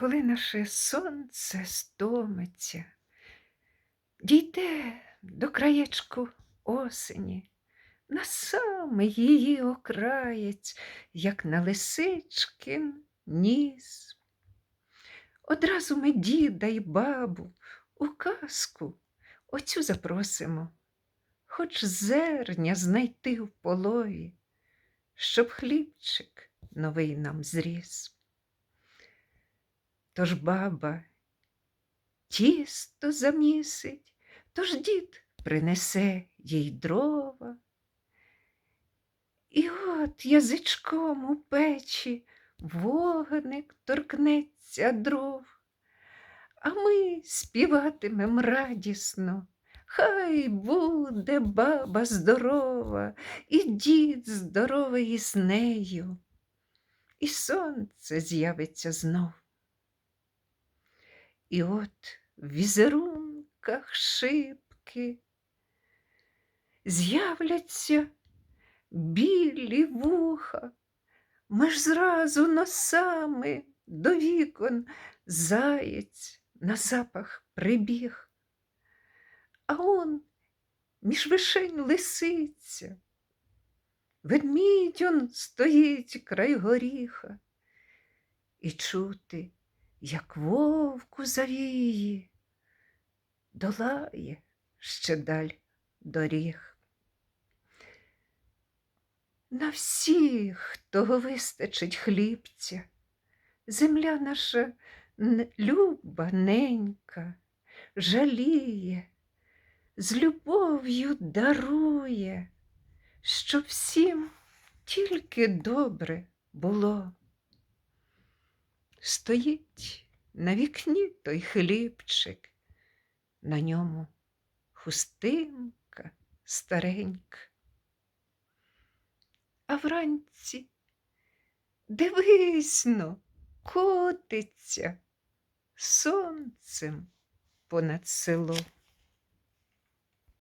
коли наше сонце стомиться, дійде до краєчку осені, на самий її окраєць, як на лисичкин ніс. Одразу ми діда й бабу у казку оцю запросимо, хоч зерня знайти в полові, щоб хлібчик новий нам зріс. Тож баба тісто замісить, тож дід принесе їй дрова. І от язичком у печі вогник торкнеться дров, а ми співатимем радісно. Хай буде баба здорова, і дід здоровий із нею, і сонце з'явиться знов. І от в візерунках шибки з'являться білі вуха, ми ж зразу носами до вікон заєць на запах прибіг. А он між вишень лисиця, ведмідь он стоїть край горіха, і чути, як вовку завіє, долає ще даль доріг. На всіх того вистачить хлібця, земля наша люба ненька, жаліє, з любов'ю дарує, щоб всім тільки добре було. Стоїть на вікні той хлібчик, на ньому хустинка старенька. А вранці дивись но, котиться сонцем понад село.